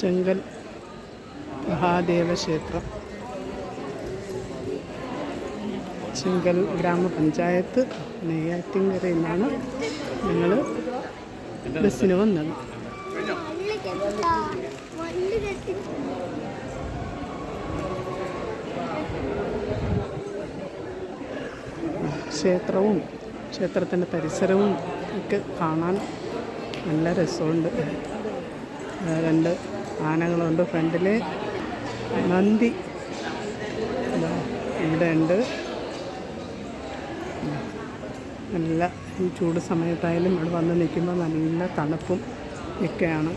ചെങ്കൽ മഹാദേവ ക്ഷേത്രം. ചെങ്കൽ ഗ്രാമപഞ്ചായത്ത് നെയ്യാറ്റിൻകരയിൽ നിന്നാണ് ഞങ്ങൾ ബസ്സിന് വന്നത്. ക്ഷേത്രവും ക്ഷേത്രത്തിന്റെ പരിസരവും ഒക്കെ കാണാൻ നല്ല രസമുണ്ട്. രണ്ട് ആനകളുണ്ട് ഫ്രണ്ടിൽ നന്ദി. ഇവിടെ ഉണ്ട്. നല്ല ഈ ചൂട് സമയത്തായാലും ഇവിടെ വന്ന് നിൽക്കുമ്പോൾ നല്ല തണുപ്പും ഒക്കെയാണ്.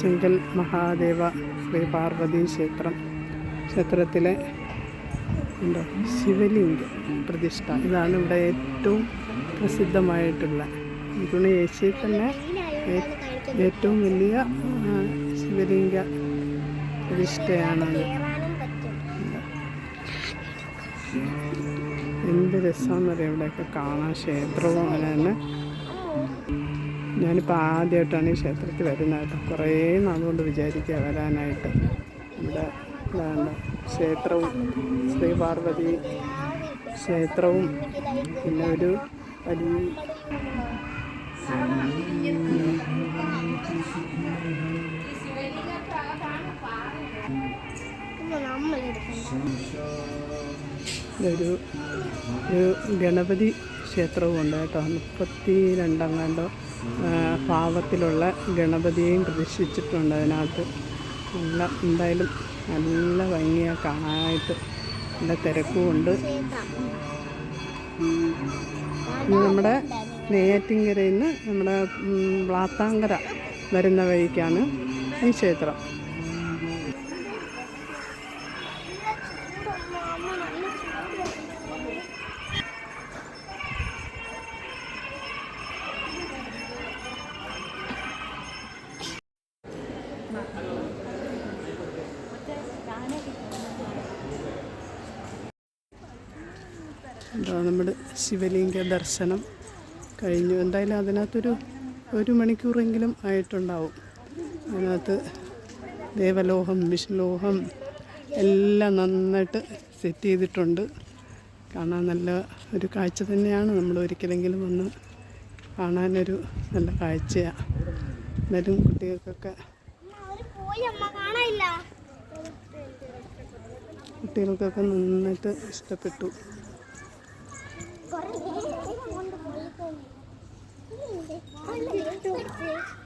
ചെങ്കൽ മഹാദേവ ശ്രീ പാർവതി ക്ഷേത്രം ക്ഷേത്രത്തിലെ എന്താ ശിവലിംഗ പ്രതിഷ്ഠ. ഇതാണ് ഇവിടെ ഏറ്റവും പ്രസിദ്ധമായിട്ടുള്ള. എനിക്കൊന്ന് ഏഷ്യയിൽ തന്നെ ഏറ്റവും വലിയ ശിവലിംഗ പ്രതിഷ്ഠയാണത് എന്ത് രസമാണെന്നറിയാം? ഇവിടെയൊക്കെ കാണാൻ ക്ഷേത്രവും അങ്ങനെ തന്നെ. ഞാനിപ്പോൾ ആദ്യമായിട്ടാണ് ഈ ക്ഷേത്രത്തിൽ വരുന്നത് കേട്ടോ. കുറേ നാളുകൊണ്ട് വിചാരിക്കുക വരാനായിട്ട്. ഇവിടെ ഇതാണ് ക്ഷേത്രവും ശ്രീ പാർവതി ക്ഷേത്രവും പിന്നെ ഒരു വലിയ ഒരു ഒരു ഗണപതി ക്ഷേത്രവും ഉണ്ട് കേട്ടോ. മുപ്പത്തി രണ്ടങ്ങാണ്ടോ ഭാവത്തിലുള്ള ഗണപതിയെയും പ്രതിഷ്ഠിച്ചിട്ടുണ്ട് അതിനകത്ത്. നല്ല എന്തായാലും നല്ല ഭംഗിയാണ് കാണാനായിട്ട് നല്ല തിരക്കുമുണ്ട് നമ്മുടെ നെയ്യാറ്റിൻകരയിൽ നിന്ന് നമ്മുടെ വ്ളാത്താങ്കര വരുന്ന വഴിക്കാണ് ഈ ക്ഷേത്രം എന്താ നമ്മുടെ ശിവലിംഗ ദർശനം കഴിഞ്ഞു. എന്തായാലും അതിനകത്തൊരു ഒരു മണിക്കൂറെങ്കിലും ആയിട്ടുണ്ടാവും. അതിനകത്ത് ദേവലോഹം വിഷ്ണുലോഹം എല്ലാം നന്നായിട്ട് സെറ്റ് ചെയ്തിട്ടുണ്ട്. കാണാൻ നല്ല ഒരു കാഴ്ച തന്നെയാണ്. നമ്മൾ ഒരിക്കലെങ്കിലും വന്ന് കാണാനൊരു നല്ല കാഴ്ചയാണ് എന്നാലും കുട്ടികൾക്കൊക്കെ കുട്ടികൾക്കൊക്കെ നന്നായിട്ട് ഇഷ്ടപ്പെട്ടു. 公主。